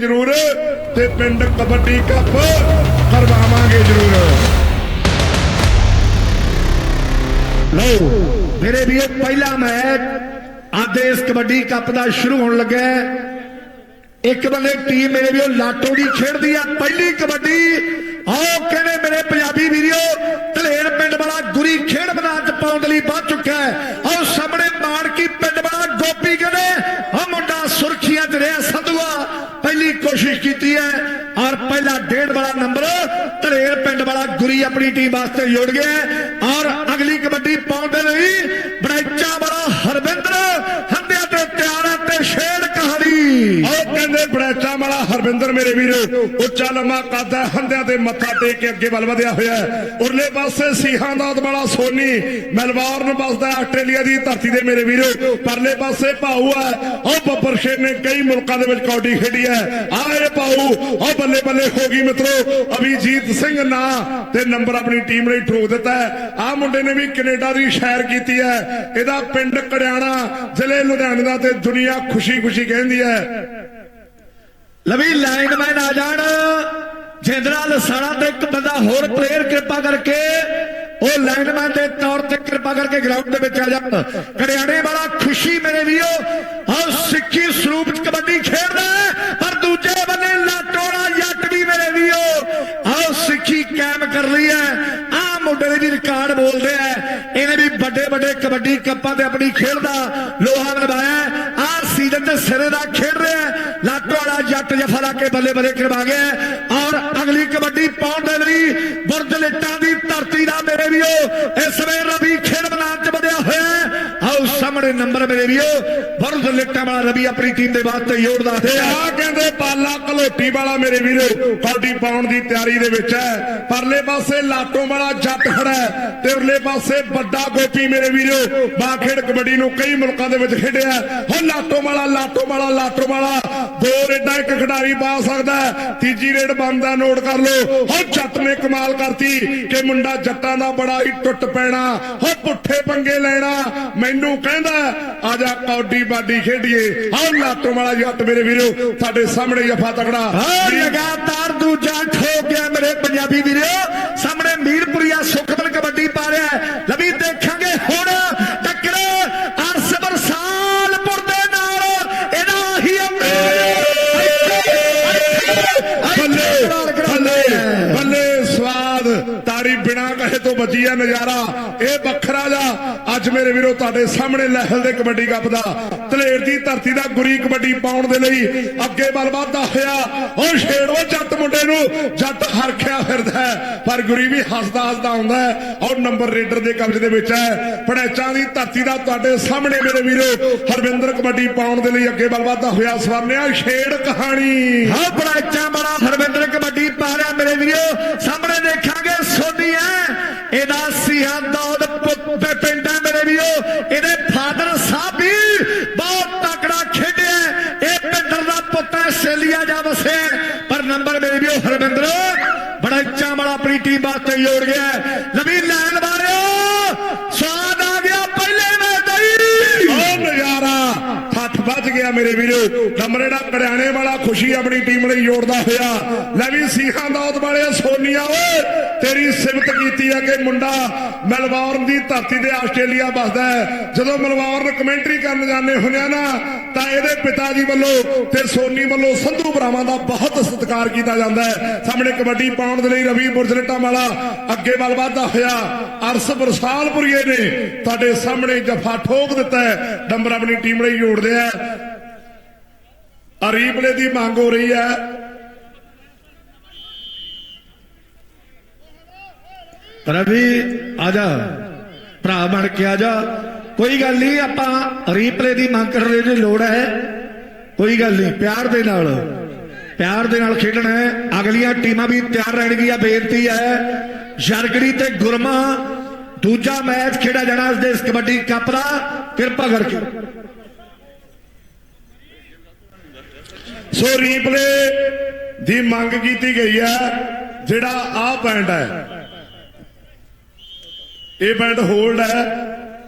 ਜ਼ਰੂਰ ਤੇ ਪਿੰਡ ਕਬੱਡੀ ਕੱਪ ਕਰਵਾਵਾਂਗੇ ਜ਼ਰੂਰ। ਲਓ, ਮੇਰੇ ਵੀਰ, ਪਹਿਲਾ ਮੈਚ ਅੱਜ ਕਬੱਡੀ ਕੱਪ ਦਾ ਸ਼ੁਰੂ ਹੋਣ ਲੱਗਾ ਹੈ। ਇੱਕ ਬੰਦੇ ਟੀਮ ਮੇਰੇ ਵੀਰੋ ਲਾਟੋ ਦੀ ਖੇਡਦੀ ਆ, ਪਹਿਲੀ ਕਬੱਡੀ। ਆਓ, ਕਹਿੰਦੇ ਮੇਰੇ ਪੰਜਾਬੀ ਵੀਰੋ ਧਲੇਰ ਪਿੰਡ ਵਾਲਾ ਗੁਰੀ ਖੇਡ ਮੈਦਾਨ ਚ ਪਾਉਣ ਦੇ ਲਈ ਵੱਧ ਚੁੱਕਾ ਹੈ। ਆਓ, ਸਾਹਮਣੇ ਮਾਨਕੀ ਪਿੰਡ ਵਾਲਾ ਗੋਪੀ ਕਹਿੰਦੇ ਆ ਮੁੰਡਾ ਸੁਰਖੀਆਂ ਚ ਰਿਹਾ, ਸੰਧੂਆ। ਕੋਸ਼ਿਸ਼ ਕੀਤੀ ਹੈ। ਔਰ ਪਹਿਲਾ ਡੇਢ ਵਾਲਾ ਨੰਬਰ ਧਲੇਰ ਪਿੰਡ ਵਾਲਾ ਗੁਰੀ ਆਪਣੀ ਟੀਮ ਵਾਸਤੇ ਜੋੜ ਗਿਆ ਔਰ ਅਗਲੀ ਕਬੱਡੀ ਪਾਉਣ ਦੇ ਲਈ ਬੜੈਚਾ ਵਾਲਾ ਹਰਵਿੰਦਰ ਹੰਦਿਆਂ ਤੇ ਤਿਆਰ ਹੈ ਤੇ ਛੇੜ ਕਹਾਣੀ ਉਹ ਕਹਿੰਦੇ ਵਾਲਾ ਹਰਵਿੰਦਰ ਮੇਰੇ ਵੀਰ। ਉੱਚਾ ਲੰਮਾ ਕੱਦ ਹੈ ਹੰਦਿਆਂ ਤੇ ਮੱਥਾ ਟੇਕ ਕੇ ਅੱਗੇ ਵੱਲ ਵਧਿਆ ਹੋਇਆ ਹੈ। ਉਰਲੇ ਪਾਸੇ ਸੀਹਾਂ ਦਾ ਵਾਲਾ ਸੋਨੀ। ਮੈਲਬੌਰਨ ਵੱਸਦਾ ਆਸਟ੍ਰੇਲੀਆ ਦੀ ਧਰਤੀ ਦੇ ਮੇਰੇ ਵੀਰ। ਪਰਲੇ ਪਾਸੇ ਭਾਊ ਹੈ। ਉਹ ਬੱਬਰ ਸ਼ੇਰ ਨੇ ਕਈ ਮੁਲਕਾਂ ਦੇ ਵਿੱਚ ਕੌਡੀ ਖੇਡੀ ਹੈ। ਆਏ ਭਾਊ, ਉਹ ਬੱਲੇ ਬੱਲੇ ਹੋ ਗਈ ਮਿੱਤਰੋ। ਅਭਿਜੀਤ ਸਿੰਘ ਨਾ ਤੇ ਨੰਬਰ ਆਪਣੀ ਟੀਮ ਲਈ ਠੋਕ ਦਿੱਤਾ ਹੈ। ਆਹ ਮੁੰਡੇ ਨੇ ਵੀ ਕੈਨੇਡਾ ਦੀ ਸ਼ਹਿਰ ਕੀਤੀ ਹੈ। ਇਹਦਾ ਪਿੰਡ ਕੜਿਆਣਾ ਜ਼ਿਲ੍ਹੇ ਲੁਧਿਆਣੇ ਦਾ ਤੇ ਦੁਨੀਆ ਖੁਸ਼ੀ ਖੁਸ਼ੀ ਕਹਿੰਦੀ ਹੈ। ਲਵੀ ਲਾਈਨਮੈਨ ਆ ਜਾਣ। ਜਿੰਦਰਾ ਲਸਾਣਾ ਤੇ ਇੱਕ ਬੰਦਾ ਹੋਰ ਪਲੇਅਰ ਕਿਰਪਾ ਕਰਕੇ, ਉਹ ਲਾਈਨਮੈਨ ਦੇ ਤੌਰ ਤੇ ਕਿਰਪਾ ਕਰਕੇ ਗਰਾਊਂਡ ਦੇ ਵਿੱਚ ਆ ਜਾਣ ਕੜਿਆਣੇ ਵਾਲਾ ਖੁਸ਼ੀ ਮੇਰੇ ਵੀਰੋ, ਆਹ ਸਿੱਖੀ ਸਰੂਪ ਚ ਕਬੱਡੀ ਖੇਡਦਾ ਪਰ ਦੂਜੇ ਬੰਨੇ ਲਾਟੋੜਾ ਜੱਟ ਵੀ ਮੇਰੇ ਵੀਰੋ, ਆਹ ਸਿੱਖੀ ਕਾਇਮ ਕਰ ਲਈ ਹੈ। ਆਹ ਮੁੰਡੇ ਦੇ ਵੀ ਰਿਕਾਰਡ ਬੋਲਦੇ ਆ ਇਹਨੇ ਵੀ ਵੱਡੇ ਵੱਡੇ ਕਬੱਡੀ ਕੱਪਾਂ ਤੇ ਆਪਣੀ ਖੇਡ ਦਾ ਲੋਹਾ ਨਿਭਾਇਆ ਸੀਜ਼ਨ ਤੇ ਸਿਰੇ ਦਾ ਖੇਡ ਰਿਹਾ ਹੈ। ਲਾਟੋ ਵਾਲਾ ਜੱਟ ਜਫਾ ਲਾ ਕੇ ਬੱਲੇ ਬੱਲੇ ਕਰਵਾ ਗਿਆ ਔਰ ਅਗਲੀ ਕਬੱਡੀ ਪਾਉਣ ਦੇ ਲਈ ਬੁਰਜ ਲਿੱਟਾਂ ਦੀ ਧਰਤੀ ਦਾ ਮੇਰੇ ਵੀਰੋ, ਇਸ ਵੇਲੇ ਰਵੀ ਖੇਡ ਮੈਦਾਨ 'ਚ ਵਧਿਆ ਹੋਇਆ ਹੈ। ਆਓ ਸਾਹਮਣੇ ਨੰਬਰ ਮੇਰੇ ਵੀਰੋ, ਬੁਰਜ ਲਿੱਟਾਂ ਵਾਲਾ ਰਵੀ ਆਪਣੀ ਟੀਮ ਦੇ ਵਾਸਤੇ ਯੋਗਦਾਨ ਦੇ ਤੇ ਆ ਕਹਿੰਦੇ ਪਾਲਾ ਕਲੋਟੀ ਵਾਲਾ ਮੇਰੇ ਵੀਰੋ ਕੌਡੀ ਪਾਉਣ ਦੀ ਤਿਆਰੀ ਦੇ ਵਿੱਚ ਹੈ। ਪਰਲੇ ਪਾਸੇ ਲਾਟੋ ਵਾਲਾ ਜੱਟ ਖੜਾ ਹੈ ਤੇ ਉਰਲੇ ਪਾਸੇ ਵੱਡਾ ਗੋਪੀ ਮੇਰੇ ਵੀਰੋ ਬਾਖੇੜ ਕਬੱਡੀ ਨੂੰ ਕਈ ਮੁਲਕਾਂ ਦੇ ਵਿੱਚ ਖੇਡਿਆ ਹੋ। ਲਾਟੋ ਵਾਲਾ ਲਾਟੋ ਵਾਲਾ ਲਾਟੋ ਵਾਲਾ, ਦੋ ਰੇਡਾਂ ਇੱਕ ਖਿਡਾਰੀ ਪਾ ਸਕਦਾ ਤੀਜੀ ਰੇਡ ਬੰਦਾ ਨੋਟ ਕਰ ਲਓ। ਹੋ ਜੱਟ ਨੇ ਕਮਾਲ ਕਰਤੀ ਕਿ ਮੁੰਡਾ ਜੱਟਾਂ ਦਾ ਬੜਾ ਹੀ ਟੁੱਟ ਪੈਣਾ ਹੋ ਪੁੱਠੇ ਪੰਗੇ ਲੈਣਾ, ਮੈਨੂੰ ਕਹਿੰਦਾ ਆ ਜਾ ਕੌਡੀ ਬਾਡੀ ਖੇਡੀਏ। ਆਹ ਲਾਟੋ ਵਾਲਾ ਜੱਟ ਮੇਰੇ ਵੀਰੋ ਸਾਡੇ ਸਾਹਮਣੇ ਜਫਾ ਤਕੜਾ। ਹਾਂ। ਲਗਾਤਾਰ ਦੂਜਾ ਠੋਕ ਗਿਆ ਮੇਰੇ ਪੰਜਾਬੀ ਵੀਰੋ। ਸਾਹਮਣੇ ਮੀਰਪੁਰੀਆ ਸੁਖਮਨ ਕਬੱਡੀ ਪਾ ਰਿਹਾ ਹੈ। ਲਵੀ ਦੇਖਾਂਗੇ ਹੁਣ ਵੱਜੀ ਆ ਨਜ਼ਾਰਾ, ਇਹ ਵੱਖਰਾ ਜਾ। ਅੱਜ ਮੇਰੇ ਵੀਰੋ, ਤੁਹਾਡੇ ਸਾਹਮਣੇ ਲਹਿਲ ਦੇ ਕਬੱਡੀ ਕੱਪ ਦਾ ਧਲੇਰ ਦੀ ਧਰਤੀ ਦਾ ਗੁਰੀ ਕਬੱਡੀ ਪਾਉਣ ਦੇ ਲਈ ਅੱਗੇ ਵੱਲ ਵਧਦਾ ਹੋਇਆ। ਉਹ ਛੇੜੋ ਜੱਟ ਮੁੰਡੇ ਨੂੰ, ਜੱਟ ਹਰਖਿਆ ਫਿਰਦਾ ਪਰ ਗੁਰੀ ਵੀ ਹੱਸਦਾ ਹੱਸਦਾ ਆਉਂਦਾ ਔਰ ਨੰਬਰ ਰੇਡਰ ਦੇ ਕਬਜ਼ੇ ਦੇ ਵਿੱਚ ਹੈ। ਪੜੈਚਾਂ ਦੀ ਧਰਤੀ ਦਾ ਤੁਹਾਡੇ ਸਾਹਮਣੇ ਮੇਰੇ ਵੀਰੋ, ਹਰਵਿੰਦਰ ਕਬੱਡੀ ਪਾਉਣ ਦੇ ਲਈ ਅੱਗੇ ਵੱਲ ਵਧਦਾ ਹੋਇਆ ਸਵਰਨਿਆ ਛੇੜ ਕਹਾਣੀ। ਹਾਂ ਬੜਾ ਇੱਚਾ ਬੜਾ ਹਰਵਿੰਦਰ ਕਬੱਡੀ ਪਾ ਰਿਹਾ ਮੇਰੇ ਵੀਰੋ, ਸਾਹਮਣੇ ਦੇਖਾਂਗੇ ਸੋਨੀ ਹੈ ਇਹਦਾ ਸੀਹਾ ਦੌਦ ਪਿੰਡ ਹੈ ਮੇਰੇ ਵੀਰੋ, ਇਹਦੇ ਫਾਦਰ ਸਾਹਿਬ ਵੀ ਬਹੁਤ ਤਕੜਾ ਖੇਡਿਆ ਇਹ ਪਿੰਡਰ ਦਾ ਪੁੱਤ ਹੈ ਆਸਟ੍ਰੇਲੀਆ ਜਾ ਵਸਿਆ ਪਰ ਨੰਬਰ ਮੇਰੇ ਵੀਰੋ ਹਰਵਿੰਦਰ ਬੜਾ ਇੱਚਾ ਵਾਲਾ ਆਪਣੀ ਟੀਮ ਵਾਸਤੇ ਜੋੜ ਗਿਆ ਹੈ। ਲਵੀ ਲੈਣ ਵਾਲਿਓ ਸਵਾਦ ਆ ਗਿਆ ਪਹਿਲੇ ਮੈਚ ਦਾ ਹੀ ਉਹ ਨਜ਼ਾਰਾ ਹੱਥ ਵੱਜ ਗਿਆ ਮੇਰੇ ਵੀਰੋ। ਕਮਰੇ ਦਾ ਕੜਿਆਣੇ ਵਾਲਾ ਖੁਸ਼ੀ ਆਪਣੀ ਟੀਮ ਲਈ ਜੋੜਦਾ ਹੋਇਆ। ਲੈ ਵੀ ਸੀਖਾਂ ਦੌਦ ਵਾਲੇ ਸੋਨੀਆ, ਓਏ, ਤੇਰੀ ਸਿਫਤ ਕੀਤੀ ਆ ਕਿ ਮੁੰਡਾ ਮੈਲਬੌਰਨ ਦੀ ਧਰਤੀ ਤੇ ਆਸਟ੍ਰੇਲੀਆ ਵੱਸਦਾ ਹੈ। ਜਦੋਂ ਮੈਲਬੌਰਨ ਕਮੈਂਟਰੀ ਕਰਨ ਜਾਂਦੇ ਹੁੰਦੇ ਨਾ, ਤਾਂ ਇਹਦੇ ਪਿਤਾ ਜੀ ਵੱਲੋਂ ਤੇ ਸੋਨੀ ਵੱਲੋਂ ਸੰਧੂ ਭਰਾਵਾਂ ਦਾ ਬਹੁਤ ਸਤਿਕਾਰ ਕੀਤਾ ਜਾਂਦਾ ਹੈ। ਸਾਹਮਣੇ ਕਬੱਡੀ ਪਾਉਣ ਦੇ ਲਈ ਰਵੀ ਬੁਰਜਲਟਾ ਵਾਲਾ ਅੱਗੇ ਵੱਲ ਵਧਦਾ ਹੋਇਆ। ਅਰਸ ਬਰਸਾਲਪੁਰੀਏ ਨੇ ਤੁਹਾਡੇ ਸਾਹਮਣੇ ਜਫਾ ਠੋਕ ਦਿੱਤਾ ਹੈ। ਡੰਬਰ ਆਪਣੀ ਟੀਮ ਲਈ ਜੋੜਦੇ ਆ। ਆ ਰੀਪਲੇ ਦੀ ਮੰਗ ਹੋ ਰਹੀ ਹੈ। ਰਵੀ ਆ ਜਾ, ਭਰਾ ਬਣ ਕੇ ਆ ਜਾ। ਕੋਈ ਗੱਲ ਨਹੀਂ, ਆਪਾਂ ਰੀਪਲੇ ਦੀ ਮੰਗ ਕਰਨ ਦੀ ਲੋੜ ਹੈ, ਕੋਈ ਗੱਲ ਨਹੀਂ, ਪਿਆਰ ਦੇ ਨਾਲ। ਪਿਆਰ ਦੇ ਨਾਲ ਖੇਡਣਾ ਹੈ। ਅਗਲੀਆਂ ਟੀਮਾਂ ਵੀ ਤਿਆਰ ਰਹਿਣਗੀਆਂ, ਬੇਨਤੀ ਹੈ। ਜਰਗੜੀ ਤੇ ਗੁਰਮਾ, ਦੂਜਾ ਮੈਚ ਖੇਡਿਆ ਜਾਣਾ ਇਸ ਦੇਸ਼ ਕਬੱਡੀ ਕੱਪ ਦਾ ਕਿਰਪਾ ਕਰਕੇ ਸੋ ਰੀਪਲੇ ਦੀ ਮੰਗ ਕੀਤੀ ਗਈ ਹੈ, ਜਿਹੜਾ ਆਹ ਬੈਂਡ ਹੈ। ਇਹ ਬੈਂਡ ਹੋਲਡ ਹੈ।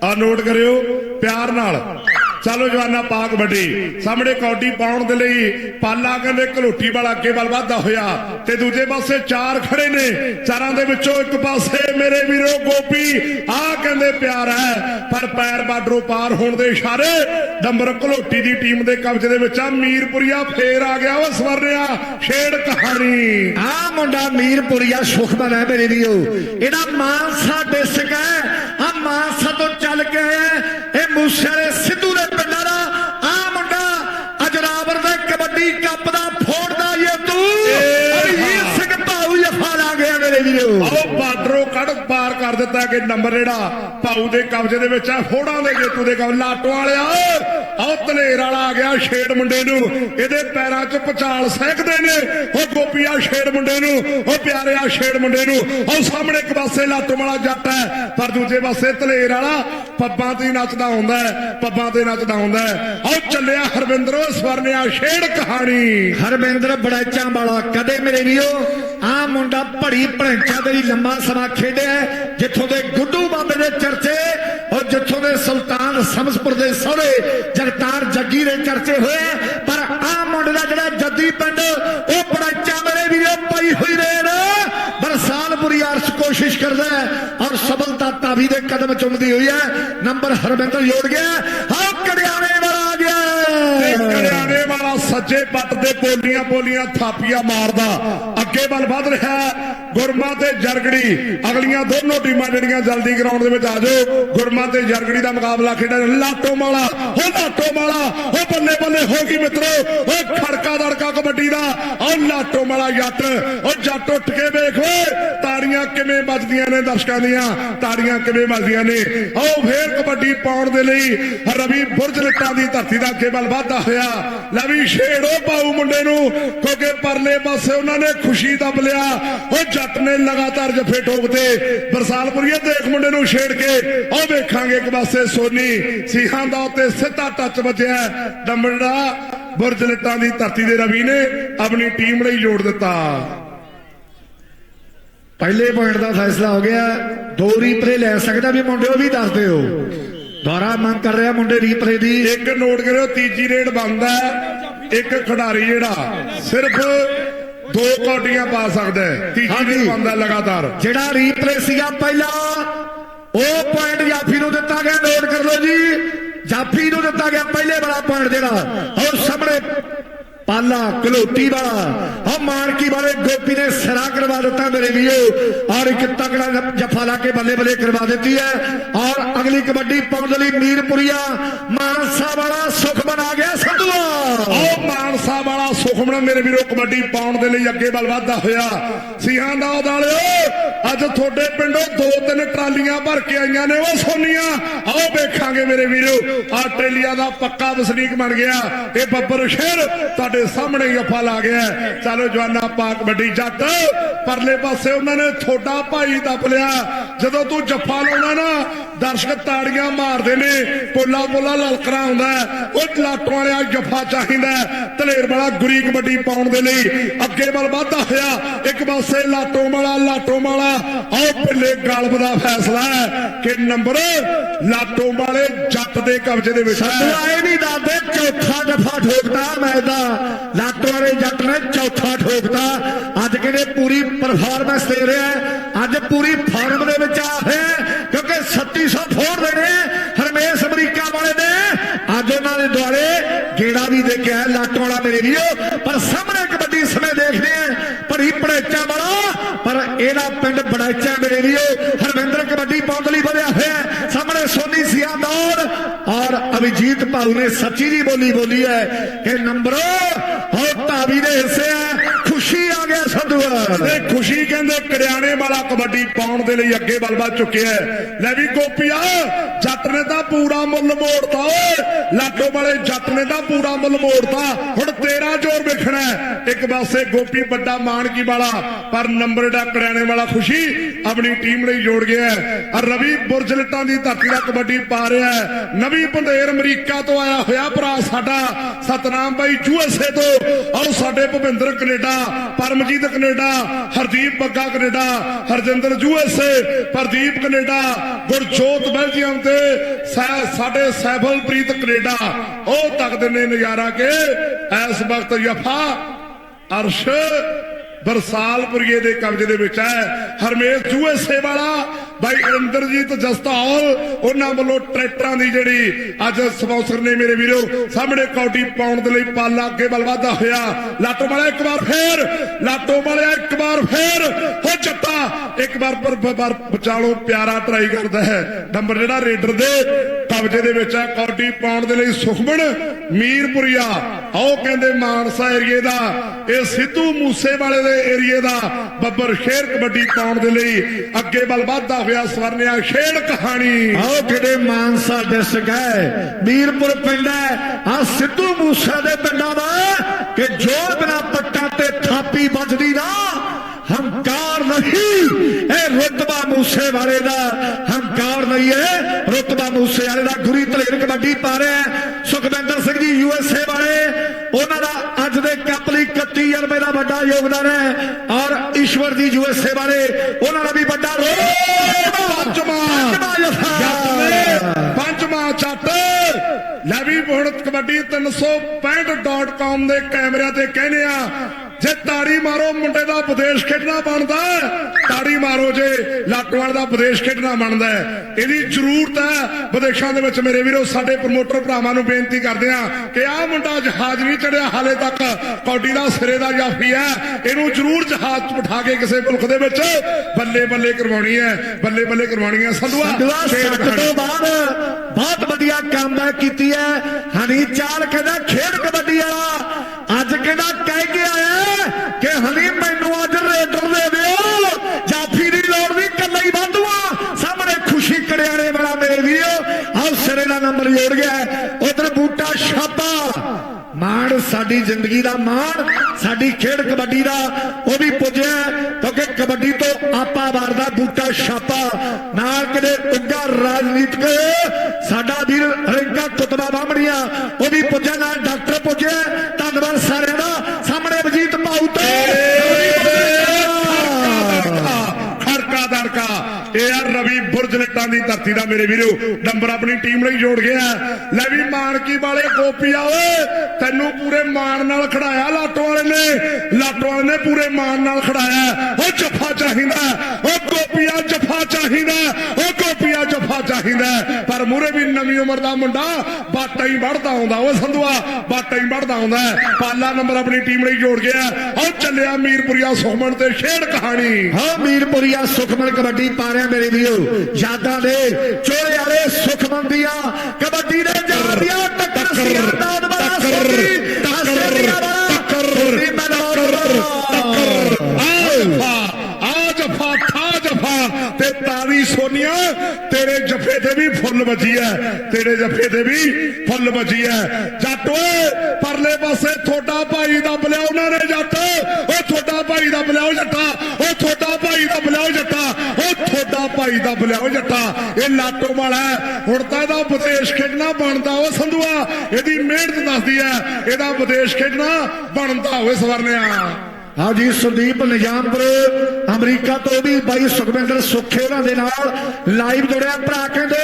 ਆ ਨੋਟ ਕਰਿਓ, ਪਿਆਰ ਨਾਲ। ਚਲੋ ਜਵਾਨਾ ਪਾਕ ਕਬੱਡੀ ਸਾਹਮਣੇ ਕੌਡੀ ਪਾਉਣ ਦੇ ਲਈ ਪਾਲਾ ਕਹਿੰਦੇ ਘਲੋਟੀ ਵਾਲਾ ਅੱਗੇ ਵੱਲ ਵਧਦਾ ਹੋਇਆ। ਤੇ ਦੂਜੇ ਪਾਸੇ ਚਾਰ ਖੜੇ ਨੇ। ਚਾਰਾਂ ਦੇ ਵਿੱਚੋਂ ਇੱਕ ਪਾਸੇ ਮੇਰੇ ਵੀਰੋ ਗੋਪੀ, ਆਹ ਕਹਿੰਦੇ ਪਿਆਰ ਹੈ। ਪਰ ਪੈਰ ਬਾਡਰੋਂ ਪਾਰ ਹੋਣ ਦੇ ਇਸ਼ਾਰੇ ਨੰਬਰ ਘਲੋਟੀ ਦੀ ਟੀਮ ਦੇ ਕਬਜ਼ੇ ਦੇ ਵਿੱਚ ਆ। ਮੀਰਪੁਰੀਆ ਫੇਰ ਆ ਗਿਆ ਉਹ ਸਵਰਨਿਆ। ਛੇੜ ਕਹਾਣੀ। ਆ ਮੁੰਡਾ ਮੀਰਪੁਰੀਆ ਸੁਖਮਨ ਹੈ ਮੇਰੇ ਵੀਰੋ। ਇਹਦਾ ਮਾਨਸਾ ਡਿਸਟ੍ਰਿਕਟ ਹੈ। ਆ ਮਾਨਸਾ ਤੋਂ ਚੱਲ ਕੇ ਆਇਆ ਇਹ ਮੂਸੇ ਦੇ ਪਿੰਡਾਂ ਦਾ ਆ ਮੁੰਡਾ ਅਜਰਾਵਰ ਦੇ ਕਬੱਡੀ ਕੱਪ ਦਾ ਫੋੜਦਾ ਜੇਤੂ ਅਭੀਰ ਸਿੰਘ ਭਾਊ ਜਫਾ ਲਾ ਗਿਆ ਉਹ ਬਾਰਡਰੋਂ ਕੱਢ ਪਾਰ ਕਰ ਦਿੱਤਾ ਕਿ ਨੰਬਰ ਜਿਹੜਾ ਭਾਊ ਦੇ ਕਬਜ਼ੇ ਦੇ ਵਿੱਚ ਆ, ਫੋੜਾਂ ਦੇ ਗੇਤੂ ਦੇ ਕਬਜ਼ੇ, ਲਾਟੋ ਵਾਲਿਆ। ਆਹ ਤਲੇਰ ਵਾਲਾ ਆ ਗਿਆ ਛੇੜ ਮੁੰਡੇ ਨੂੰ। ਇਹਦੇ ਪੈਰਾਂ 'ਚ ਪਚਾਲ ਸਹਿਕਦੇ ਨੇ। ਉਹ ਗੋਪੀਆ ਛੇੜ ਮੁੰਡੇ ਨੂੰ, ਉਹ ਪਿਆਰਿਆ ਛੇੜ ਮੁੰਡੇ ਨੂੰ। ਉਹ ਸਾਹਮਣੇ ਇੱਕ ਪਾਸੇ ਲਾਟੋ ਵਾਲਾ ਜੱਟ ਹੈ, ਪਰ ਦੂਜੇ ਪਾਸੇ ਤਲੇਰ ਵਾਲਾ ਪੱਬਾਂ ਤੇ ਹੀ ਨੱਚਦਾ ਹੁੰਦਾ ਪੱਬਾਂ ਤੇ ਨੱਚਦਾ ਹੁੰਦਾ ਹੈ। ਚੱਲਿਆ ਹਰਵਿੰਦਰ, ਸਵਰਨਿਆ ਛੇੜ ਕਹਾਣੀ। ਹਰਮਿੰਦਰ ਬੜਾਚਾਂ ਵਾਲਾ, ਕਦੇ ਮੇਰੇ ਵੀਰੋ ਆ ਮੁੰਡਾ ਭੜੀ ਭਣਚਾ ਦੇ ਲੰਮਾ ਸਮਾਂ ਖੇਡਿਆ ਜਿੱਥੋਂ ਦੇ ਗੁੱਡੂ ਬਾਬੇ ਦੇ ਚਰਚੇ ਔਰ ਜਿੱਥੋਂ ਦੇ ਸੁਲਤਾਨ ਸਮਸਪੁਰ ਦੇ ਸਹੁਰੇ ਜਗਤਾਰ ਜੱਗੀ ਦੇ ਚਰਚੇ ਹੋਏ ਪਰ ਆ ਮੁੰਡੇ ਦਾ ਜਿਹੜਾ ਜੱਦੀ ਪਿੰਡ, ਉਹ ਬੜਾਚਾ ਮੇਰੇ ਵੀਰੋ ਪਈ ਹੋਈ ਰੇਡ ਬਰਸਾਲਪੁਰੀ ਅਰਸ਼ ਕੋਸ਼ਿਸ਼ ਕਰਦਾ ਹੈ ਔਰ ਸਫਲਤਾ ਤਾਵੀ ਦੇ ਕਦਮ ਚੁੰਮਦੀ ਹੋਈ ਹੈ। ਨੰਬਰ ਹਰਮਿੰਦਰ ਜੋੜ ਗਿਆ। ਹਾਂ ਕੜਿਆਣੇ ਵਾਲਾ ਆ ਗਿਆ। ਕੜਿਆਣੇ ਵਾਲਾ ਸੱਜੇ ਪੱਟ ਤੇ ਬੋਲੀਆਂ ਬੋਲੀਆਂ ਥਾਪੀਆਂ ਮਾਰਦਾ। ਅੱਗੇ ਵੱਲ ਵਧ ਰਿਹਾ ਗੁਰਮਾ ਤੇ ਜਰਗੜੀ, ਅਗਲੀਆਂ ਦੋਨੋਂ ਟੀਮਾਂ ਜਿਹੜੀਆਂ ਜਲਦੀ ਗਰਾਊਂਡ ਦੇ ਵਿੱਚ ਆ ਜਾਓ। ਗੁਰਮਾ ਤੇ ਜਰਗੜੀ ਦਾ ਮੁਕਾਬਲਾ ਖੇਡਿਆ ਲਾਟੋ ਮਾਲਾ, ਉਹ ਲਾਟੋ ਮਾਲਾ, ਉਹ ਬੱਲੇ ਬੱਲੇ ਹੋ ਗਈ ਮਿੱਤਰੋ। ਉਹ ਖੜਕਾ ਦੜਕਾ ਕਬੱਡੀ ਦਾ, ਉਹ ਲਾਟੋ ਮਾਲਾ ਜੱਟ। ਉਹ ਜੱਟ ਉੱਠ ਕੇ ਵੇਖ ਓਏ, ਤਾੜੀਆਂ ਕਿਵੇਂ ਵੱਜਦੀਆਂ ਨੇ ਦਰਸ਼ਕਾਂ ਦੀਆਂ, ਤਾੜੀਆਂ ਕਿਵੇਂ ਵੱਜਦੀਆਂ ਨੇ। ਆਓ ਫੇਰ ਕਬੱਡੀ ਪਾਉਣ ਦੇ ਲਈ ਰਵੀ ਬੁਰਜ ਲਿੱਟਾਂ ਦੀ ਧਰਤੀ ਦਾ ਅੱਗੇ ਵੱਲ ਵਾਧਾ ਹੋਇਆ। ਲਵੀ ਛੇੜੋ ਪਾਉ ਮੁੰਡੇ ਨੂੰ, ਕਿਉਂਕਿ ਪਰਲੇ ਪਾਸੇ ਉਹਨਾਂ ਨੇ ਖੁਸ਼ੀ ਦੱਬ ਲਿਆ। ਉਹ ਜੱਟ ਨੇ ਲਗਾਤਾਰ ਜਫੇ ਠੋਕਦੇ ਬਰਸਾਲਪੁਰੀਏ ਦੇਖ ਮੁੰਡੇ ਨੂੰ ਛੇੜ ਕੇ ਉਹ ਵੇਖਾਂਗੇ ਇੱਕ ਪਾਸੇ ਸੋਨੀ। ਸੀਹਾਂ ਦਾ ਉੱਤੇ ਸਿੱਧਾ ਟੱਚ ਵੱਜਿਆ ਦੰਬੜਾ ਬੁਰਜ ਲਿੱਟਾਂ ਦੀ ਧਰਤੀ ਦੇ ਰਵੀ ਨੇ ਆਪਣੀ ਟੀਮ ਲਈ ਜੋੜ ਦਿੱਤਾ। ਪਹਿਲੇ ਪੁਆਇੰਟ ਦਾ ਫੈਸਲਾ ਹੋ ਗਿਆ। ਦੋ ਰੀਪਲੇ ਲੈ ਸਕਦਾ ਵੀ ਮੁੰਡੇ ਉਹ ਵੀ ਦੱਸ ਦਿਓ। ਦੁਆਰਾ ਮੰਗ ਕਰ ਰਿਹਾ ਮੁੰਡੇ ਰੀਪਲੇ ਦੀ। ਇੱਕ ਨੋਟ ਕਰਿਓ ਤੀਜੀ ਰੇਡ ਬੰਦ ਹੈ। ਇੱਕ ਖਿਡਾਰੀ ਜਿਹੜਾ ਸਿਰਫ ਦੋ ਕੌਡੀਆਂ ਪਾ ਸਕਦਾ ਹੈ। ਤੀਜੀ ਬੰਦ ਹੈ ਲਗਾਤਾਰ। ਜਿਹੜਾ ਰੀਪਲੇ ਸੀਗਾ ਪਹਿਲਾ ਉਹ ਪੁਆਇੰਟ ਜਾਫੀ ਨੂੰ ਦਿੱਤਾ ਗਿਆ ਨੋਟ ਕਰ ਲਓ ਜੀ। ਜਾਫੀ ਨੂੰ ਦਿੱਤਾ ਗਿਆ ਪਹਿਲੇ ਵਾਲਾ ਪੁਆਇੰਟ ਜਿਹੜਾ। ਔਰ ਸਾਹਮਣੇ ਪਾਲਾ ਕਲੋਟੀ ਵਾਲਾ। ਉਹ ਮਾਨਕੀ ਵਾਲੇ ਗੋਪੀ ਨੇ ਸਿਰਾ ਕਰਵਾ ਦਿੱਤਾ ਮੇਰੇ ਵੀਰੋ। ਔਰ ਇੱਕ ਤਕੜਾ ਜਫਾ ਲਾ ਕੇ ਬੱਲੇ ਬੱਲੇ ਕਰਵਾ ਦਿੱਤੀ ਹੈ। ਔਰ ਅਗਲੀ ਕਬੱਡੀ ਪਾਉਣ ਦੇ ਲਈ ਮੀਰਪੁਰੀਆ ਮਾਨਸਾ ਵਾਲਾ ਸੁਖ ਬਣਾ ਗਿਆ ਸੰਧੂਆ। ਉਹ ਮਾਨਸਾ ਸੁਖਮਣ ਮੇਰੇ ਵੀਰੋ, ਕਬੱਡੀ ਪਾਉਣ ਦੇ ਲਈ ਅੱਗੇ ਵੱਲ ਵਧਦਾ ਹੋਇਆ। ਸਿੰਘਾਂ ਦਾ ਉਦਾਲਿਓ ਅੱਜ ਤੁਹਾਡੇ ਪਿੰਡੋਂ ਦੋ ਤਿੰਨ ਟਰਾਲੀਆਂ ਭਰ ਕੇ ਆਈਆਂ ਨੇ, ਉਹ ਸੋਨੀਆਂ। ਆਓ ਵੇਖਾਂਗੇ ਮੇਰੇ ਵੀਰੋ ਆ ਟ੍ਰੇਲੀਆ ਦਾ ਪੱਕਾ ਵਸਨੀਕ ਬਣ ਗਿਆ। ਇਹ ਬੱਬਰ ਸ਼ੇਰ ਤੁਹਾਡੇ ਸਾਹਮਣੇ ਜੱਫਾ ਲਾ ਗਿਆ ਚਲੋ ਜਵਾਨਾ ਪਾਕ ਵੱਡੀ ਜੱਟ, ਪਰਲੇ ਪਾਸੇ ਉਹਨਾਂ ਨੇ ਥੋੜਾ ਭਾਈ ਦੱਬ ਲਿਆ। ਜਦੋਂ ਤੂੰ ਜੱਫਾ ਲਾਉਣਾ ਨਾ ਦਰਸ਼ਕ ਤਾੜੀਆਂ ਮਾਰਦੇ ਨੇ, ਪੋਲਾ ਪੋਲਾ ਲਲਕਰਾ ਆਉਂਦਾ ਹੈ। ਉਹ ਵਾਲਿਆ ਜੱਫਾ ਚਾਹੀਦਾ ਧਲੇਰ ਵਾਲਾ ਗੁਰੀ ਕਬੱਡੀ ਪਾਉਣ ਦੇ ਲਈ ਅੱਗੇ ਵੱਲ ਵਧਦਾ ਹੋਇਆ, ਇੱਕ ਪਾਸੇ ਲਾਟੋ ਵਾਲਾ ਲਾਟੋ ਵਾਲਾ ਆਹ ਪਿੱਲੇ ਗਲਬ ਦਾ ਫੈਸਲਾ ਕਿ ਨੰਬਰ ਲਾਟੋ ਵਾਲੇ ਜੱਟ ਦੇ ਕਬਜ਼ੇ ਦੇ ਵਿੱਚ ਹੈ। ਨਹੀਂ ਦੱਸਦੇ, ਚੌਥਾ ਜਫਾ ਠੋਕਦਾ ਮੈਚ ਦਾ ਲਾਟੋ ਵਾਲੇ ਜੱਟ ਨੇ ਚੌਥਾ ਠੋਕਦਾ। ਅੱਜ ਕਿਹਨੇ ਪੂਰੀ ਪਰਫਾਰਮੈਂਸ ਦੇ ਰਿਹਾ ਅੱਜ ਪੂਰੀ ਫਾਰਮ ਦੇ ਵਿੱਚ ਆ ਰਿਹਾ ਕਿਉਂਕਿ 3700 ਫੋੜ ਦੇਣੇ ਹਰਮੇਸ਼ ਅਮਰੀਕਾ ਵਾਲੇ ਨੇ ਅੱਜ ਉਹਨਾਂ ਦੇ ਦੁਆਲੇ ਗੇੜਾ ਵੀ ਦੇਖਿਆ ਹੈ ਵਾਲਾ ਮੇਰੇ ਵੀਰੋ, ਪਰ ਸਾਹਮਣੇ ਕਬੱਡੀ ਸਮੇਂ ਦੇਖਦੇ ਆ ਭਰੀ ਪੜੇਚਾ ਵਾਲਾ, ਪਰ ਇਹਦਾ ਪਿੰਡ ਬੜਾਚਾ ਮੇਰੇ ਵੀਰੋ, ਹਰਮਿੰਦਰ ਕਬੱਡੀ ਪਾਉਣ ਲਈ ਵਧਿਆ ਹੋਇਆ ਸਾਹਮਣੇ ਸੋਨੀ ਸਿਆ ਦੌੜ ਔਰ ਅਭਿਜੀਤ ਭਾਊ ਨੇ ਸੱਚੀ ਦੀ ਬੋਲੀ ਬੋਲੀ ਹੈ ਕਿ ਨੰਬਰੋ ਹੋ ਧਾਵੀ ਦੇ ਹਿੱਸੇ ਗਿਆ ਸੰਧੂਆ ਤੇ ਖੁਸ਼ੀ ਕਹਿੰਦੇ ਕਰਿਆਣੇ ਵਾਲਾ ਕਬੱਡੀ ਪਾਉਣ ਦੇ ਲਈ ਅੱਗੇ ਵੱਲ ਵੱਧ ਚੁੱਕਿਆ ਹੈ। ਲੈ ਵੀ ਗੋਪੀਆ, ਜੱਟ ਨੇ ਤਾਂ ਪੂਰਾ ਮੁੱਲ ਮੋੜਤਾ ਓਏ। ਲਾਟੋ ਵਾਲੇ ਜੱਟ ਨੇ ਤਾਂ ਪੂਰਾ ਮੁੱਲ ਮੋੜਤਾ ਹੁਣ ਤੇਰਾ ਜ਼ੋਰ ਵੇਖਣਾ ਹੈ। ਇੱਕ ਪਾਸੇ ਗੋਪੀ ਵੱਡਾ ਮਾਨਕੀ ਵਾਲਾ? ਪਰ ਨੰਬਰ ਦਾ ਕਰਿਆਣੇ ਵਾਲਾ ਖੁਸ਼ੀ ਆਪਣੀ ਟੀਮ ਲਈ ਜੋੜ ਗਿਆ ਹੈ। ਔਰ ਰਵੀ ਬੁਰਜ ਦੀ ਧਰਤੀ ਦਾ ਕਬੱਡੀ ਪਾ ਰਿਹਾ ਹੈ। ਨਵੀਂ ਪੰਧੇਰ ਅਮਰੀਕਾ ਤੋਂ ਆਇਆ ਹੋਇਆ ਭਰਾ ਸਾਡਾ। ਸਤਨਾਮ ਬਾਈ ਯੂਐਸਏ ਤੋਂ। ਔਰ ਸਾਡੇ Bhupinder Canada, Paramjit Canada, Hardeep Bagga Canada, Harjinder USA Pradeep Canada, Gurjot Belgium ਤੇ ਸਾਡੇ ਸੈਫਲਪ੍ਰੀਤ ਕੈਨੇਡਾ। ਉਹ ਤੱਕਦੇ ਨੇ ਨਜ਼ਾਰਾ ਕੇ ਇਸ ਵਕਤ ਯਫਾ ਅਰਸ਼ ਬਰਸਾਲਪੁਰੀਏ ਦੇ ਕਬਜ਼ੇ ਦੇ ਵਿੱਚ ਹੈ। ਹਰਮੇਸ਼ ਯੂਐਸਏ ਵਾਲਾ, ਬਾਈ ਇੰਦਰਜੀਤ ਜਸਤਾਲ, ਉਹਨਾਂ ਵੱਲੋਂ ਟਰੈਕਟਰਾਂ ਦੀ ਜਿਹੜੀ ਅੱਜ ਸਪਾਂਸਰ ਨੇ ਮੇਰੇ ਵੀਰੋ, ਸਾਹਮਣੇ ਕੌਡੀ ਪਾਉਣ ਦੇ ਲਈ ਪਾਲਾ ਅੱਗੇ ਵੱਲ ਵਧਦਾ ਹੋਇਆ। ਲਾਟੋ ਵਾਲਾ ਇੱਕ ਵਾਰ ਫੇਰ, ਲਾਟੋ ਵਾਲਿਆ ਇੱਕ ਵਾਰ ਫੇਰ। ਹੋ ਜੱਟਾ, ਇੱਕ ਵਾਰ ਪਰ ਬਚਾਲੋ, ਪਿਆਰਾ ਟਰਾਈ ਕਰਦਾ ਹੈ। ਨੰਬਰ ਜਿਹੜਾ ਰੇਡਰ ਦੇ ਕਬਜ਼ੇ ਦੇ ਵਿੱਚ ਹੈ, ਕੌਡੀ ਪਾਉਣ ਦੇ ਲਈ ਸੁਖਮਣ ਮੀਰਪੁਰੀਆ। ਆਓ ਕਹਿੰਦੇ ਮਾਨਸਾ ਏਰੀਏ ਦਾ, ਇਹ ਸਿੱਧੂ ਮੂਸੇ ਵਾਲੇ ਦੇ ਏਰੀਏ ਦਾ ਬੱਬਰ ਸ਼ੇਰ ਕਬੱਡੀ ਪਾਉਣ ਦੇ ਲਈ ਅੱਗੇ ਵੱਲ ਵਧਦਾ ਹੋਇਆ ਸਵਰਨਿਆ ਖੇਡ ਕਹਾਣੀ। ਆਓ ਕਿਹੜੇ ਮਾਨਸਾ ਡਿਸਟ੍ਰਿਕਟ ਹੈ? ਮੀਰਪੁਰ ਪਿੰਡ ਹੈ। ਆ ਸਿੱਧੂ ਮੂਸੇ ਦੇ ਪਿੰਡਾਂ ਦਾ ਕਿ ਜੋ ਬਿਨਾ ਪੱਟਾਂ ਤੇ ਥਾਪੀ ਵੱਜਦੀ ਨਾ, ਹੰਕਾਰ ਨਹੀਂ। ਇਹ ਰੁਤਬਾ ਮੂਸੇ ਵਾਲੇ ਦਾ, ਹੰਕਾਰ ਨਹੀਂ ਹੈ। ਰੁਤਬਾ ਮੂਸੇ ਵਾਲੇ ਦਾ ਗੁਰੀ ਧਲੇਰ ਕਬੱਡੀ ਪਾ ਰਿਹਾ ਸੁਖਵਿੰਦਰ ਸਿੰਘ ਜੀ ਯੂਐਸਏ ਵਾਲੇ, ਉਹਨਾਂ ਦਾ ਕੱਪ ਲਈ 31000 ਰੁਪਏ ਦਾ ਵੱਡਾ ਯੋਗਦਾਨ ਹੈ ਔਰ ਈਸ਼ਵਰ ਜੀ ਯੂਐਸਏ ਵਾਲੇ ਉਹਨਾਂ ਦਾ ਵੀ ਵੱਡਾ ਰੋਲ ਪੰਜਵਾਂ ਜੱਟ ਨੇ ਪੰਜਵਾਂ ਚੱਟ ਲੈ ਵੀ ਹੁਣ ਕਬੱਡੀ 365.com ਦੇ ਕੈਮਰਿਆਂ ਤੇ ਕਹਿੰਦੇ ਆ ਜੇ ਤਾੜੀ ਮਾਰੋ ਮੁੰਡੇ ਦਾ ਵਿਦੇਸ਼ ਖੇਡਣਾ ਬਣਦਾ ਤਾੜੀ ਮਾਰੋ ਜੇ ਲਾਟਵਾਲ ਦਾ ਵਿਦੇਸ਼ ਖੇਡਣਾ ਬਣਦਾ। ਇਹਦੀ ਜ਼ਰੂਰਤ ਹੈ। ਵਿਦੇਸ਼ਾਂ ਦੇ ਵਿੱਚ ਮੇਰੇ ਵੀਰੋ ਸਾਡੇ ਪ੍ਰਮੋਟਰ ਭਰਾਵਾਂ ਨੂੰ ਬੇਨਤੀ ਕਰਦੇ ਆ ਕਿ ਆਹ ਮੁੰਡਾ ਜਹਾਜ਼ ਨਹੀਂ ਚੜਿਆ ਹਾਲੇ ਤੱਕ। ਕੌਡੀ ਦਾ ਸਿਰੇ ਦਾ ਜਾਫੀ ਹੈ। ਇਹਨੂੰ ਜ਼ਰੂਰ ਜਹਾਜ਼ 'ਚ ਬਿਠਾ ਕੇ ਕਿਸੇ ਮੁਲਕ ਦੇ ਵਿੱਚ ਬੱਲੇ ਬੱਲੇ ਕਰਵਾਉਣੀ ਹੈ। ਬੱਲੇ ਬੱਲੇ ਕਰਵਾਉਣੀ ਹੈ। ਸੰਧੂਆ ਸੱਤ। ਤੋਂ ਬਾਅਦ ਬਹੁਤ ਵਧੀਆ ਕੰਮਬੈਕ ਕੀਤੀ ਹੈ। ਹਨੀ ਚਾਲ ਕਹਿੰਦਾ ਖੇਡ ਕਬੱਡੀ ਵਾਲਾ। ਅੱਜ ਕਹਿੰਦਾ ਕਹਿ ਕੇ ਆਇਆ ਮੈਨੂੰ ਅੱਜ ਰੇਡਰ ਦੇ ਦਿਓ। ਜਾਫੀ ਦੀ ਲੋੜ ਨਹੀਂ ਕੱਲਾ ਹੀ ਵਾਧੂਆ ਸਾਹਮਣੇ ਖੁਸ਼ੀ ਕੜਿਆਣੇ ਵਾਲਾ ਮੇਰੇ ਵੀਰੋ ਆਹ ਸਿਰੇ ਦਾ ਨੰਬਰ ਜੋੜ ਗਿਆ ਉਧਰ ਬੂਟਾ ਛਾਪਾ। ਮਾਣ ਸਾਡੀ ਜ਼ਿੰਦਗੀ ਦਾ ਮਾਣ, ਸਾਡੀ ਖੇਡ ਕਬੱਡੀ ਦਾ। ਉਹ ਵੀ ਪੁੱਜਿਆ ਕਿਉਂਕਿ ਕਬੱਡੀ ਤੋਂ ਆਪਾ ਵਾਰਦਾ ਬੂਟਾ ਛਾਪਾ। ਨਾਲ ਕਿਤੇ ਉੱਗਾ ਰਾਜਨੀਤਿਕ ਸਾਡਾ ਵੀਰ ਰਿੰਕਾ ਕੁਤਬਾ ਬਾਹਮਣੀਆਂ। ਉਹ ਵੀ ਪੁੱਜਿਆ, ਨਾਲ ਡਾਕਟਰ ਪੁੱਜਿਆ ਧੰਨਵਾਦ ਸਾਰੇ ਦਾ ਸਾਹਮਣੇ ਵਜੀਤ ਪਾਉ ਖੜਕਾ ਦੜਕਾ ਇਹ ਆ ਰਵੀ ਬੁਰਜ ਦੀ ਧਰਤੀ ਦਾ ਮੇਰੇ ਵੀਰੋ, ਨੰਬਰ ਆਪਣੀ ਟੀਮ ਲਈ ਜੋੜ ਗਿਆ। ਲੈ ਵੀ ਮਾਨਕੀ ਵਾਲੇ ਗੋਪੀਆ ਓਏ, ਤੈਨੂੰ ਪੂਰੇ ਮਾਣ ਨਾਲ ਖੜਾਇਆ ਲਾਟੋ ਵਾਲੇ ਨੇ। ਲਾਟੋ ਵਾਲੇ ਨੇ ਪੂਰੇ ਮਾਣ ਨਾਲ ਖੜਾਇਆ। ਉਹ ਜੱਫਾ ਚਾਹੀਦਾ ਉਹ ਗੋਪੀਆ ਜੱਫਾ ਚਾਹੀਦਾ ਉਹ ਜੱਫਾ ਚਾਹੀਦਾ ਪਰ ਮੂਰੇ ਵੀ ਨਵੀਂ ਉਮਰ ਦਾ ਮੁੰਡਾ ਬਾਟਾ ਹੀ ਵੜਦਾ ਆਉਂਦਾ ਉਹ ਸੰਧੂਆ ਬਾਟਾ ਹੀ ਵੜਦਾ ਆਉਂਦਾ ਪਾਲਾ ਨੰਬਰ ਆਪਣੀ ਟੀਮ ਲਈ ਜੋੜ ਗਿਆ ਉਹ ਚੱਲਿਆ ਮੀਰਪੁਰੀਆ ਸੁਖਮਣ ਤੇ ਖੇਡ ਕਹਾਣੀ। ਹਾਂ ਮੀਰਪੁਰੀਆ ਸੁਖਮਨ ਕਬੱਡੀ ਪਾ ਰਿਹਾ ਮੇਰੇ ਵੀਰੋ। ਯਾਦਾਂ ਦੇ ਚੋਲੇ ਵਾਲੇ ਸੁਖਮਨ ਦੀਆਂ। ਕਬੱਡੀ ਦੇ ਦੀਆਂ ਟੱਕਰ ਵਾਲਾ ਸੋਢੀ ਆ ਜਫਾ ਆ ਜਫਾ ਜਫਾ। ਤੇ ਤਾਰੀ ਸੋਨੀਆ ਫੁੱਲ ਵੱਜੀ ਐ। ਤੇਰੇ ਜਫੇ ਤੇ ਵੀ ਫੁੱਲ ਵੱਜੀ ਐ। ਜੱਟ ਓਏ, ਪਰਲੇ ਪਾਸੇ ਤੁਹਾਡਾ ਭਾਈ ਦਾ ਬਲਿਆ ਉਹਨਾਂ ਨੇ ਜੱਟ। ਓ ਤੁਹਾਡਾ ਭਾਈ ਦਾ ਬਲਿਆਓ ਜੱਟਾ। ਓ ਤੁਹਾਡਾ ਭਾਈ ਦਾ ਬਲਿਆਓ ਜੱਟਾ। ਓ ਤੁਹਾਡਾ ਭਾਈ ਦਾ ਬਲਿਆਓ ਜੱਟਾ। ਇਹ ਲਾਟੋ ਵਾਲਾ ਹੈ। ਹੁਣ ਤਾਂ ਇਹਦਾ ਵਿਦੇਸ਼ ਖੇਡਣਾ ਬਣਦਾ ਉਹ ਸੰਧੂਆ। ਇਹਦੀ ਮਿਹਨਤ ਦੱਸਦੀ ਹੈ ਇਹਦਾ ਵਿਦੇਸ਼ ਖੇਡਣਾ ਬਣਦਾ ਹੋਵੇ ਸਵਰਨਿਆ। ਹਾਂਜੀ ਸੰਦੀਪ ਨਿਜਾਮਪੁਰ, ਅਮਰੀਕਾ ਤੋਂ ਵੀ ਬਾਈ ਸੁਖਵਿੰਦਰ ਸੁੱਖੇ ਉਹਨਾਂ ਦੇ ਨਾਲ ਲਾਈਵ ਜੁੜਿਆ ਭਰਾ ਕਹਿੰਦੇ,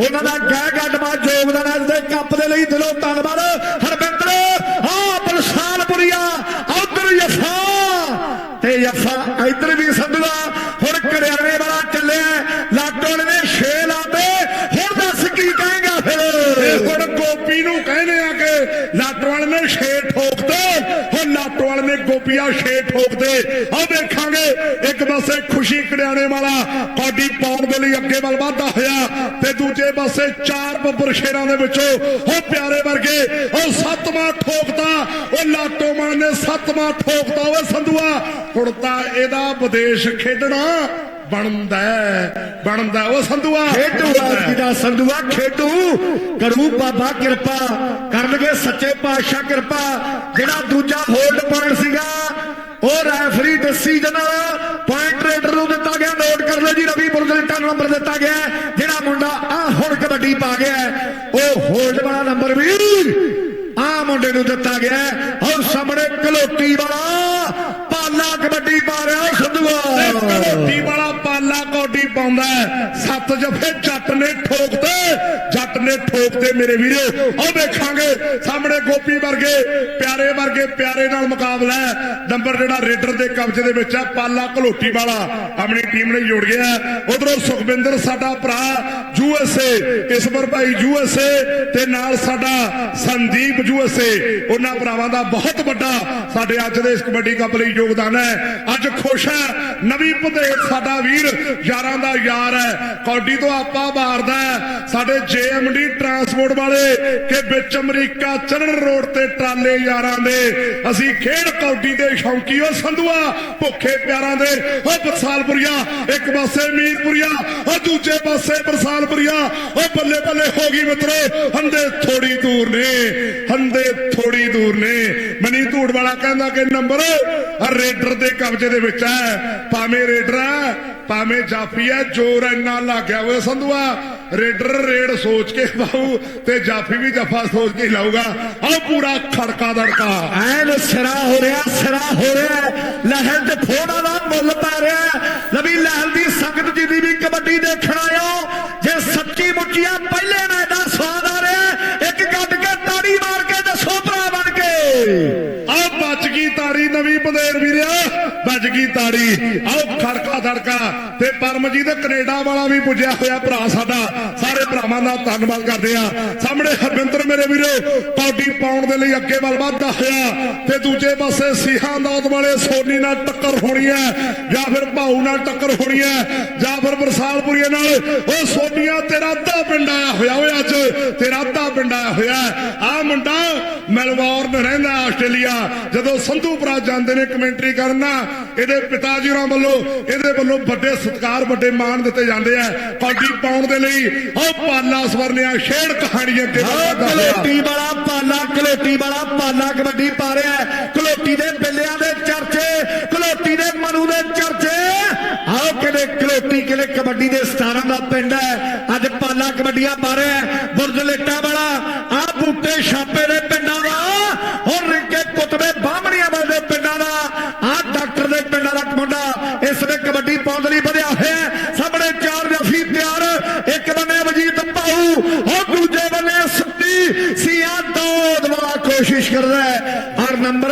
ਉਹਨਾਂ ਦਾ ਗਹਿ ਗੱਡਵਾ ਯੋਗਦਾਨ ਅੱਜ ਦੇ ਕੱਪ ਦੇ ਲਈ। ਦਿਲੋਂ ਧੰਨਵਾਦ। ਹਰਵਿੰਦਰ ਆ ਬਰਸਾਲਪੁਰੀਆ ਉਧਰ ਯਫਾ ਤੇ ਯਫਾ ਇੱਧਰ ਵੀ ਸੰਧੂਆ ਹੁਣ ਕਰਿਆਣੇ ਵਾਲਾ ਚੱਲਿਆ ਲਾਟੋ ਵਾਲੇ ਨੇ ਛੇ ਲਾਤੇ ਹੁਣ ਦੱਸ ਕੀ ਕਹੇਗਾ ਇਹ ਫਿਰ ਹੁਣ ਗੋਪੀ ਨੂੰ ਕਹਿੰਦੇ ਆ ਕਿ ਲਾਟਵਾਲ ਨੇ ਛੇ ਠੋਕਦੇ ਹੁਣ ਲਾਟਵਾਲ ਨੇ ਗੋਪੀਆ ਛੇ ਆ ਦੇਖਾਂਗੇ ਇੱਕ ਪਾਸੇ ਖੁਸ਼ੀ ਕੜਿਆਣੇ ਵਾਲਾ ਕੌਡੀ ਪਾਉਣ ਦੇ ਲਈ ਅੱਗੇ ਵੱਲ ਵਧਦਾ ਹੋਇਆ ਤੇ ਦੂਜੇ ਪਾਸੇ ਚਾਰ ਬੱਬਰ ਸ਼ੇਰਾਂ ਦੇ ਵਿੱਚੋਂ ਉਹ ਪਿਆਰੇ ਵਰਗੇ, ਉਹ ਸੱਤਵਾਂ ਠੋਕਦਾ ਉਹ ਲਾਟੋ ਮਾਨ ਨੇ ਸੱਤਵਾਂ ਠੋਕਦਾ ਓਏ ਸੰਧੂਆ, ਹੁਣ ਤਾਂ ਇਹਦਾ ਵਿਦੇਸ਼ ਖੇਡਣਾ ਬਣਦਾ ਬਣਦਾ ਉਹ ਸੰਧੂਆ। ਖੇਡੂ ਆਦਮੀ ਦਾ ਸੰਧੂਆ, ਖੇਡੂ। ਕਰੂ ਬਾਬਾ ਕਿਰਪਾ, ਕਰਨਗੇ ਸੱਚੇ ਪਾਤਸ਼ਾਹ ਕਿਰਪਾ। ਜਿਹੜਾ ਦੂਜਾ ਹੋਲਡ ਪੁਆਇੰਟ ਸੀਗਾ, ਉਹ ਰੈਫਰੀ ਡਿਸੀਜਨ ਪੁਆਇੰਟ ਰੇਡਰ ਨੂੰ ਦਿੱਤਾ ਗਿਆ ਨੋਟ ਕਰ ਲਓ ਜੀ ਰਵੀ ਬੁਰਗਲਿਟਾ ਨੂੰ ਨੰਬਰ ਦਿੱਤਾ ਗਿਆ ਜਿਹੜਾ ਮੁੰਡਾ ਆ ਹੁਣ ਕਬੱਡੀ ਪਾ ਗਿਆ ਉਹ ਹੋਲਡ ਵਾਲਾ ਨੰਬਰ ਵੀ ਆ ਮੁੰਡੇ ਨੂੰ ਦਿੱਤਾ ਗਿਆ ਹੈ। ਔਰ ਸਾਹਮਣੇ ਕਲੋਟੀ ਵਾਲਾ, ਪਾਲਾ ਕਬੱਡੀ ਪਾ ਰਿਹਾ ਆਉਂਦਾ ਸੱਤ ਜਫੇ ਚੱਟ ਨੇ ਠੋਕਦਾ ਜੱਟ ਨੇ ਮੇਰੇ ਵੀਰੋ, ਉਹ ਵੇਖਾਂਗੇ। ਸਾਹਮਣੇ ਗੋਪੀ ਵਰਗੇ, ਪਿਆਰੇ ਵਰਗੇ, ਪਿਆਰੇ ਨਾਲ ਮੁਕਾਬਲਾ ਹੈ। ਨੰਬਰ ਜਿਹੜਾ ਰੇਡਰ ਦੇ ਕਬਜ਼ੇ ਦੇ ਵਿੱਚ ਹੈ, ਪਾਲਾ ਘਲੋਟੀ ਵਾਲਾ, ਆਪਣੀ ਟੀਮ ਨੇ ਜੋੜ ਗਿਆ ਉਧਰੋਂ ਸੁਖਵਿੰਦਰ, ਸਾਡਾ ਭਰਾ ਯੂਐਸਏ ਇਸਮਰ ਭਾਈ ਯੂਐਸਏ ਤੇ ਨਾਲ ਸਾਡਾ ਸੰਦੀਪ ਯੂਐਸਏ ਉਹਨਾਂ ਭਰਾਵਾਂ ਦਾ ਬਹੁਤ ਵੱਡਾ ਸਾਡੇ ਅੱਜ ਦੇ ਇਸ ਕਬੱਡੀ ਕੱਪ ਲਈ ਯੋਗਦਾਨ ਹੈ। ਅੱਜ ਖੁਸ਼ ਹੈ, ਨਵੀਂ ਭਦੇੜ ਸਾਡਾ ਵੀਰ, ਯਾਰਾਂ ਦਾ ਯਾਰ ਹੈ। ਕੌਡੀ ਤੋਂ ਆਪਾ ਮਾਰਦਾ ਹੈ। ਸਾਡੇ ਜੇਐਮਡੀ ਟਰਾਂਸਪੋਰਟ ਵਾਲੇ ਕਿ ਵਿੱਚ ਅਮਰੀਕਾ ਚਰਨ ਰੋਡ ਤੇ ਟਰਾਲੇ ਯਾਰਾਂ ਦੇ। ਅਸੀਂ ਖੇਡ ਕੌਡੀ ਦੇ ਸ਼ੌਂਕੀਓ ਸੰਧੂਆ, ਭੁੱਖੇ ਪਿਆਰਾਂ ਦੇ। ਉਹ ਬਰਸਾਲਪੁਰੀਆ, ਇੱਕ ਪਾਸੇ ਮੀਰਪੁਰੀਆ, ਉਹ ਦੂਜੇ ਪਾਸੇ ਬਰਸਾਲਪੁਰੀਆ। ਉਹ ਬੱਲੇ ਬੱਲੇ ਹੋ ਗਈ ਮਿੱਤਰੋ, ਹੰਦੇ ਥੋੜੀ ਦੂਰ ਨੇ, ਹੰਦੇ ਥੋੜੀ ਦੂਰ ਨੇ। ਮਨੀ ਧੂੜ ਵਾਲਾ ਕਹਿੰਦਾ ਕਿ ਨੰਬਰ ਰੇਡਰ ਦੇ ਕਬਜ਼ੇ ਦੇ ਵਿੱਚ ਹੈ, ਭਾਵੇਂ ਰੇਡਰ ਹੈ ਭਾਵੇਂ ਜਾਫੀ ਹੈ ਜੋਰ ਇੰਨਾ ਲੱਗ ਗਿਆ ਓਏ ਸੰਧੂਆ ਰੇਡਰ ਰੇਡ ਸੋਚ ਕੇ ਬਾਹੂ ਤੇ ਜਾਫੀ ਵੀ ਜਫਾ ਸੋਚ ਕੇ ਲਾਊਗਾ। ਆਹ ਪੂਰਾ ਖੜਕਾ ਦੜਕਾ। ਐਨ ਸਿਰਾ ਹੋ ਰਿਹਾ ਸਿਰਾ ਹੋ ਰਿਹਾ ਲਹਿਰ ਤੇ ਫੋੜਾ ਦਾ ਮੁੱਲ ਪੈ ਰਿਹਾ ਲਵੀ ਲਹਿਰ ਦੀ ਸੰਗਤ ਜੀ ਦੀ ਵੀ ਕਬੱਡੀ ਦੇਖਣ ਆਇਓ। ਜੇ ਸੱਚੀ ਮੁੱਚੀਆ ਪਹਿਲੇ ਮੈਚ ਦਾ ਸਵਾਦ ਆ ਰਿਹਾ ਇੱਕ ਗੱਡ ਕੇ ਤਾੜੀ ਮਾਰ ਕੇ ਦੱਸੋ ਭਰਾ ਬਣ ਕੇ। ਆਹ ਬਚ ਗਈ ਤਾੜੀ ਨਵੀਂ ਬਦੇਰ ਵੀਰਿਆ। ਬਚ ਗਈ ਤਾੜੀ? ਆਹ ਖੜਕਾ ਧੜਕਾ। ਤੇ ਪਰਮਜੀਤ ਕੈਨੇਡਾ ਵਾਲਾ ਵੀ ਪੁੱਜਿਆ ਹੋਇਆ ਭਰਾ ਸਾਡਾ। ਸਾਰੇ ਭਰਾਵਾਂ ਦਾ ਧੰਨਵਾਦ ਕਰਦੇ ਆ ਸਾਹਮਣੇ ਹਰਵਿੰਦਰ ਮੇਰੇ ਵੀਰੋ ਕੌਡੀ ਪਾਉਣ ਦੇ ਲਈ ਅੱਗੇ ਵੱਲ ਵੱਧਦਾ ਹੋਇਆ। ਤੇ ਦੂਜੇ ਪਾਸੇ ਸਿਹਾਂ ਦੌਦ ਵਾਲੇ ਸੋਨੀ ਨਾਲ ਟੱਕਰ ਹੋਣੀ ਹੈ, ਜਾਂ ਫਿਰ ਭਾਊ ਨਾਲ ਟੱਕਰ ਹੋਣੀ ਹੈ, ਜਾਂ ਫਿਰ ਬਰਸਾਲਪੁਰੀਏ ਨਾਲ। ਉਹ ਸੋਨੀਆਂ ਤੇਰਾ ਅੱਧਾ ਪਿੰਡ ਆਇਆ ਹੋਇਆ ਓਏ ਅੱਜ ਤੇਰਾ ਅੱਧਾ ਪਿੰਡ ਆਇਆ ਹੋਇਆ ਆ ਮੁੰਡਾ ਮੈਲਬੌਰਨ ਰਹਿੰਦਾ ਆਸਟ੍ਰੇਲੀਆ ਜਦੋਂ ਸੰਧੂਪੁਰਾ ਜਾਂਦੇ ਨੇ ਕਮੈਂਟਰੀ ਕਰਨਾ ਇਹਦੇ ਪਿਤਾ ਜੀ ਹੋਰਾਂ ਵੱਲੋਂ ਇਹਦੇ ਵੱਲੋਂ ਵੱਡੇ ਸਤਿਕਾਰ ਵੱਡੇ ਮਾਣ ਦਿੱਤੇ ਜਾਂਦੇ ਆ ਕੌਡੀ ਪਾਉਣ ਦੇ ਲਈ ਉਹ ਪਾਲਾ ਸਵਰਨਿਆ ਖੇਡ ਕਹਾਣੀ ਅੱਗੇ ਆਹ ਵਧਦਾ ਹੋਇਆ। ਕਲੋਟੀ ਵਾਲਾ ਪਾਲਾ ਕਲੋਟੀ ਵਾਲਾ ਪਾਲਾ ਕਬੱਡੀ ਪਾ ਰਿਹਾ। ਕਲੋਟੀ ਦੇ ਬਿੱਲਿਆਂ ਦੇ ਚਰਚੇ ਕਲੋਟੀ ਦੇ ਮਨੂ ਦੇ ਚਰਚੇ ਆਹ ਕਿਤੇ ਕਲੋਟੀ ਕਿਲੇ ਕਬੱਡੀ ਦੇ ਸਟਾਰਾਂ ਦਾ ਪਿੰਡ ਹੈ? ਅੱਜ ਪਾਲਾ ਕਬੱਡੀਆਂ ਪਾ ਰਿਹਾ ਹੈ। ਵਾਲਾ। ਆ ਬੂਟੇ ਛਾਪੇ ਦੇ ਪਿੰਡਾਂ ਦਾ ਹੁਣ ਰਿੰਕੇ ਕੁੱਤਵੇ ਬਾਹਮਣੀਆਂ ਵਾਲੇ ਪਿੰਡਾਂ ਦਾ। ਆ ਡਾਕਟਰ ਦੇ ਪਿੰਡਾਂ ਦਾ ਮੁੰਡਾ ਇਸ ਵੇ ਕਬੱਡੀ ਪਾਉਣ ਲਈ ਵਧਿਆ ਹੋਇਆ ਹੈ। ਸਾਹਮਣੇ ਚਾਰ ਜਫੀ ਤਿਆਰ ਇੱਕ ਬੰਨੇ ਵਜੀਦ ਪਾਉ ਉਹ ਦੂਜੇ ਬੰਨੇ ਸੱਤੀ। ਸੀਆ ਦੋਦ ਵਾਲਾ ਕੋਸ਼ਿਸ਼ ਕਰਦਾ ਹੈ। ਹਰ ਨੰਬਰ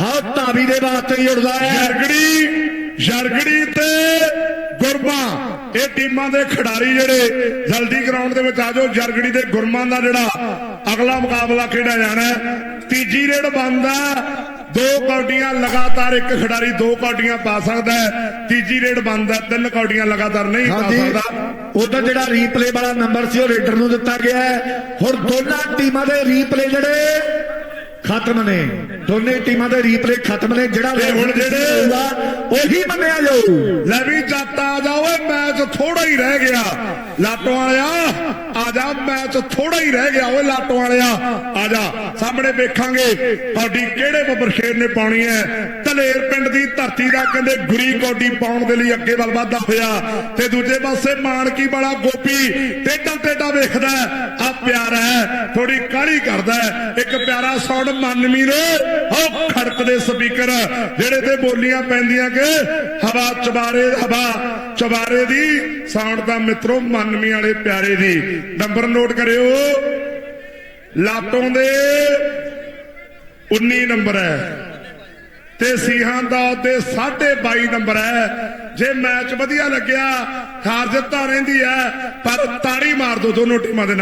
ਹਾਂ ਧਾਵੀ ਦੇ ਵਾਸਤੇ ਹੀ ਹੈ। ਜਰਗੜੀ ਜਰਗੜੀ ਤੇ ਗੁਰਮਾ। ਇਹ ਟੀਮਾਂ ਦੇ ਖਿਡਾਰੀ ਜਿਹੜੇ ਜਲਦੀ ਗਰਾਊਂਡ ਦੇ ਵਿੱਚ ਆ ਜਾਓ। ਜਰਗੜੀ ਦੇ ਗੁਰਮਾਂ ਦਾ ਜਿਹੜਾ ਅਗਲਾ ਮੁਕਾਬਲਾ ਖੇਡਿਆ ਜਾਣਾ ਹੈ। ਤੀਜੀ ਰੇਡ ਬੰਦਾ ਦੋ ਕੌਡੀਆਂ ਲਗਾਤਾਰ ਇੱਕ ਖਿਡਾਰੀ ਦੋ ਕੌਡੀਆਂ ਪਾ ਸਕਦਾ ਹੈ। ਤੀਜੀ ਰੇਡ ਬੰਦ ਤਿੰਨ ਕੌਡੀਆਂ ਲਗਾਤਾਰ ਨਹੀਂ ਪਾ ਸਕਦਾ। ਉਹਦਾ ਜਿਹੜਾ ਰੀਪਲੇ ਵਾਲਾ ਨੰਬਰ ਸੀ ਉਹ ਰੇਡਰ ਨੂੰ ਦਿੱਤਾ ਗਿਆ ਹੈ। ਹੁਣ ਦੋਨਾਂ ਟੀਮਾਂ ਦੇ ਰੀਪਲੇ ਜਿਹੜੇ ਖਤਮ ਨੇ। ਦੋਨੇ ਟੀਮਾਂ ਦੇ ਰੀਪਲੇ ਖਤਮ ਨੇ ਜਿਹੜਾ ਤੇ ਹੁਣ ਜਿਹੜੇ- ਉਹੀ ਮੰਨਿਆ ਜਾਊ। ਲੈ ਵੀ ਜੱਟ ਆ ਜਾ ਓਏ ਮੈਚ ਥੋੜਾ ਹੀ ਰਹਿ ਗਿਆ। ਲਾਟੋ ਵਾਲਿਆ ਆ ਜਾ ਮੈਚ ਥੋੜਾ ਹੀ ਰਹਿ ਗਿਆ ਓਏ ਲਾਟੋ ਵਾਲਿਆ। ਆ ਜਾ ਸਾਹਮਣੇ ਵੇਖਾਂਗੇ ਕੌਡੀ ਕਿਹੜੇ ਬੱਬਰ ਸ਼ੇਰ ਨੇ ਪਾਉਣੀ ਹੈ। ਧਲੇਰ ਪਿੰਡ ਦੀ ਧਰਤੀ ਦਾ ਕਹਿੰਦੇ ਗੁਰੀ ਕੌਡੀ ਪਾਉਣ ਦੇ ਲਈ ਅੱਗੇ ਵੱਲ ਵਧਦਾ ਹੋਇਆ। ਤੇ ਦੂਜੇ ਪਾਸੇ ਮਾਨਕੀ ਵਾਲਾ ਗੋਪੀ ਟੇਡਾ ਟੇਡਾ ਵੇਖਦਾ ਆ ਪਿਆਰਾ ਹੈ ਥੋੜੀ ਕਾਲੀ ਕਰਦਾ। ਇੱਕ ਪਿਆਰਾ ਸਾਊਂਡ ਮਨਮੀ ਨੇ ਉਹ ਖੜਕਦੇ ਸਪੀਕਰ, ਜਿਹੜੇ ਤੇ ਬੋਲੀਆਂ ਪੈਂਦੀਆਂ ਕਿ ਹਵਾ ਚਬਾਰੇ ਹਵਾ ਚਬਾਰੇ ਦੀ ਸਾਊਂਡ ਦਾ ਮਿੱਤਰੋ ਮਨਮੀ ਵਾਲੇ ਪਿਆਰੇ ਦੀ। ਨੰਬਰ ਨੋਟ ਕਰਿਓ। ਲਾਟੋਂ ਦੇ 19 ਨੰਬਰ ਹੈ ਤੇ ਸੀਹਾਂ ਦਾ ਤੇ 22 ਨੰਬਰ ਹੈ। ਜੇ ਮੈਚ ਵਧੀਆ ਲੱਗਿਆ, ਹਾਰ ਜਿੱਤ ਤਾਂ ਰਹਿੰਦੀ ਹੈ, ਪਰ ਤਾੜੀ ਮਾਰ ਦੋ ਦੋਨੋਂ ਟੀਮਾਂ ਦੇ ਨਾਲ।